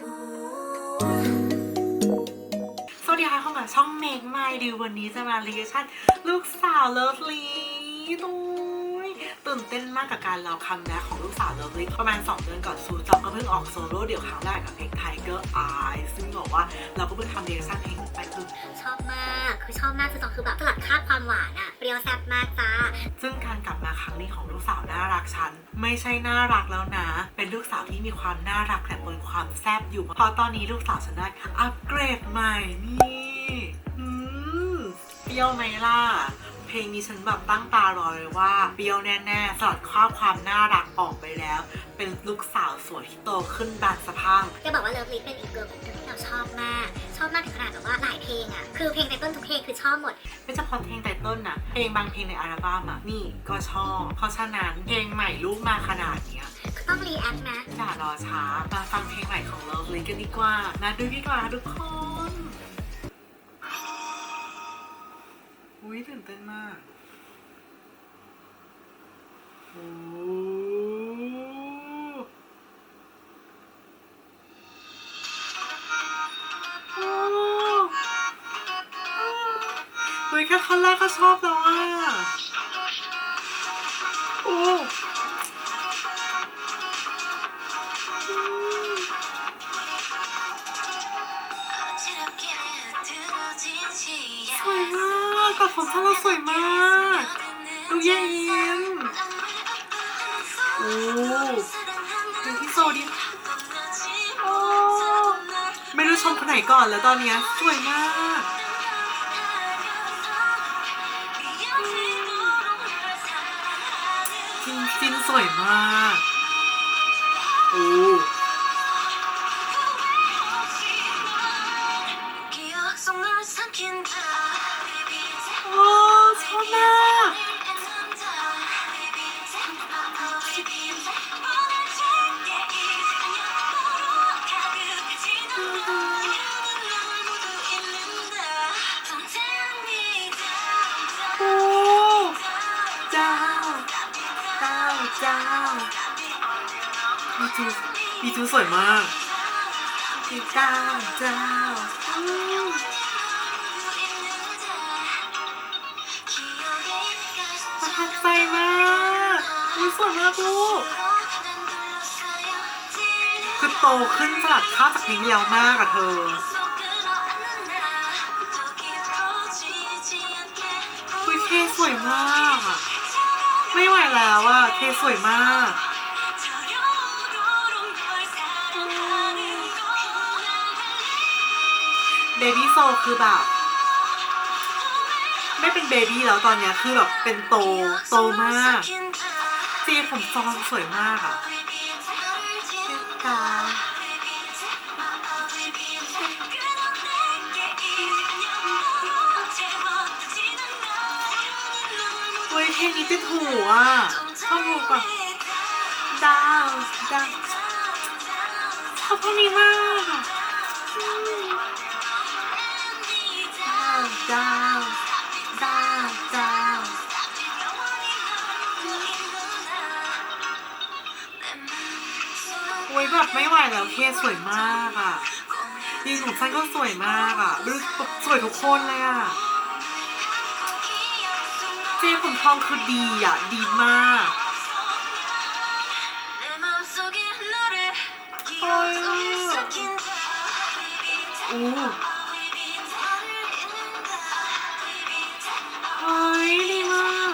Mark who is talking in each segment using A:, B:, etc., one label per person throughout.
A: สวัสดีค่ะเข้ามาช่องเมกไมดิววันนี้จะมาเรียชั่น ลูกสาวเลิฟลีตุยตื่นเต้นมากกับการรอคัมแบ็กของลูกสาวเลิฟลีประมาณ 2 เดือนก่อนซูจอบก็เพิ่งออกโซโล่เดี่ยวครั้งแรกกับเพลง Tiger Eye ซึ่งบอกว่าเราก็เพิ่งทำเรียชั่นเพลงไปคือ
B: ชอบมากคือชอบมากคือจองคือแบบสลัดคราบความหวานอะเปรี้ยวแซ่บมากจ้า
A: ซึ่งการกลับมาครั้ง นี้ของลูกสาวน่ารักฉัน ไม่ใช่น่ารักแล้วนะ เป็นลูกสาวที่มีความน่ารักแต่บนความแซบอยู่ เพราะตอนนี้ลูกสาวฉันได้อัปเกรดใหม่นี่อืมเปรี้ยวไหมล่ะเพลงนี้ฉันแบบตั้งตารอเลยว่าเปรี้ยวแน่ๆสลัดคราบความน่ารักออกไปแล้ว เป็นลูกสาวสวยที่โตขึ้นบานสะพัง
B: จะบอกว่าเลิฟลิเป็นอีกเกิร์ลกลุ่มหนึ่งที่เราชอบมาก มากถึงขนาดแบบว่าหลายเพลงอะคือเพลงในต้นทุกเพลงคือชอบหมด
A: ไม่เฉพาะเพลงไตเติ้ลนะเพลงบางเพลงในอัลบั้มอะนี่ก็ชอบเพราะฉะนั้นเพลงใหม่ลูกมาขนาดเนี้ย
B: ก็ต้องรีแอคนะ
A: อย่ารอช้ามาฟังเพลงใหม่ของ Love l y กันดีกว่านะดูดีกว่าทุกคนอุ้ยตื่นเต้นมากโอ้ ค่ขั้นแรกก็ชอบแล้วอะโอ้สวยมากกับผมท่าเราสวยมากดูเย็นยิ้มโอ้เป็นที่โซดิโอ้ไม่รู้ชมคนไหนก่อนแล้วตอนเนี้ยสวยมาก จินจินสวยมากโอ้โอ้ชอบมาก จ้าอีจูมีจูสวยมากมีเจ้าเจ้าประทับใจมากมีสวยมากลูกคือโตขึ้นสลัดข้าวจากเพลงที่แล้วมากอะเธอคุยเทสวยมากอะ ไม่ไหวแล้วอะเทสวยมากเบบี้โซคือแบบ ไม่เป็นเบบี้แล้วตอนเนี้ยคือแบบเป็นโตโตมากเจผมซองสวยมากอะตา เฮ้ยเพลงนี้ติดหูอะชอบหูแบบดาวดาวชอบเพลงนี้มากอะดาวดาวดาวดาวโอ้ยแบบไม่ไหวแล้วเคสวยมากอะยีนของฉันก็สวยมากอะดูสวยทุกคนเลยอะ เจผมทองคือดีอะ ดีมากโอู้เฮ้ยดีมาก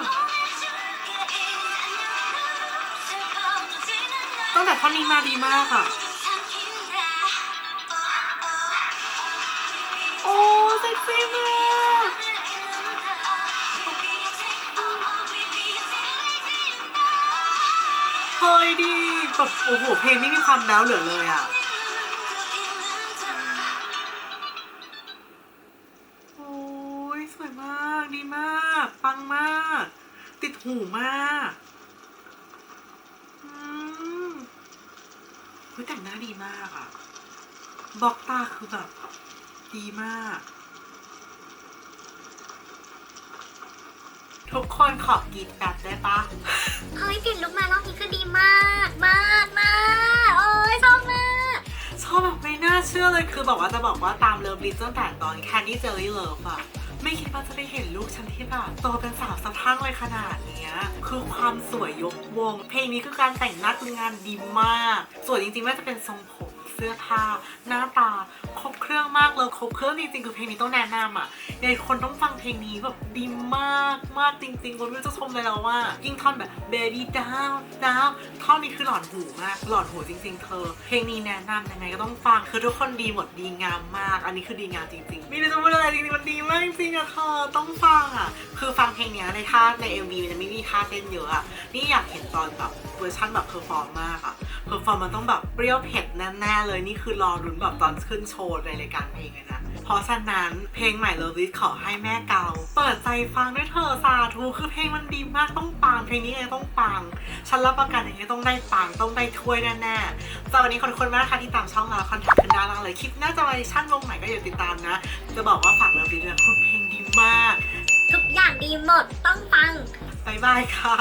A: ตั้งแต่ท่อนนี้มาดีมากอะ โอ้เซ็กซี่มาก เฮ้ยดีแบบโอ้โหเพลงไม่มีความแล้วเหลือเลยอะโอ้ยสวยมาก ดีมากปังมาก ติดหูมากอืมเฮ้ยแต่งหน้าดีมากอะบล็อกตาคือแบบ ดีมาก ทุกคนขอบกรีดแบบได้ปะ
B: เฮ้ยเปลี่ยนลุคมารอบนี้คือดีมาก มากมากโอ้ยชอบมาก
A: ชอบแบบไม่น่าเชื่อเลยคือบอกว่าจะบอกว่าตามเลิฟลิสตั้งแต่ตอน Candy Jelly Love อะไม่คิดว่าจะได้เห็นลูกฉันที่แบบโตเป็นสาวสะพรั่งเลยขนาดเนี้ยคือความสวยยกวง เพลงนี้คือการแต่งหน้าคืองานดีมาก สวยจริงๆไม่ว่าจะเป็นทรงผม เสื้อผ้าหน้าตาครบเครื่องมากเลยครบเครื่องจริงๆคือเพลงนี้ต้องแนะนำอะในคนต้องฟังเพลงนี้แบบดีมากมากจริงๆคนไม่รู้จะชมเลยแล้วว่ายิ่งท่อนแบบ baby down down ท่อนนี้คือหลอนหูมากหลอนหูจริง ๆ เธอ เพลงนี้แนะนำยังไงก็ต้องฟังคือทุกคนดีหมดดีงามมาก อันนี้คือดีงามจริงๆไม่รู้จะพูดอะไรจริงๆมันดีมากจริงๆอะเธอต้องฟังอะคือฟังเพลงนี้ในท่าใน MV มันจะไม่มีท่าเต้นเยอะอะนี่อยากเห็นตอนแบบเวอร์ชันแบบเพอร์ฟอร์มมากอะ เพอร์ฟอร์มมันต้องแบบเปรี้ยวเผ็ดแน่ๆเลยนี่คือรอรุนแบบตอนขึ้นโชว์ในรายการเพลงเลยนะ เพราะฉะนั้นเพลงใหม่ Love It ขอให้แม่เกา เปิดใจฟังด้วยเธอสาธุคือเพลงมันดีมากต้องปังเพลงนี้ไงต้องปัง ฉันรับประกันอย่างนี้ต้องได้ปังต้องได้ถ้วยแน่ๆสำหรับวันนี้ขอบคุณมากนะคะที่ตามช่องเราคอนแทคขึ้นด้านล่างเลยคลิปหน้าจะมาดิชั่นวงใหม่ก็อย่าติดตามนะ จะบอกว่าฝาก Love It ด้วยนะคือเพลงดีมาก
B: ทุกอย่างดีหมดต้องฟัง
A: บายบายค่ะ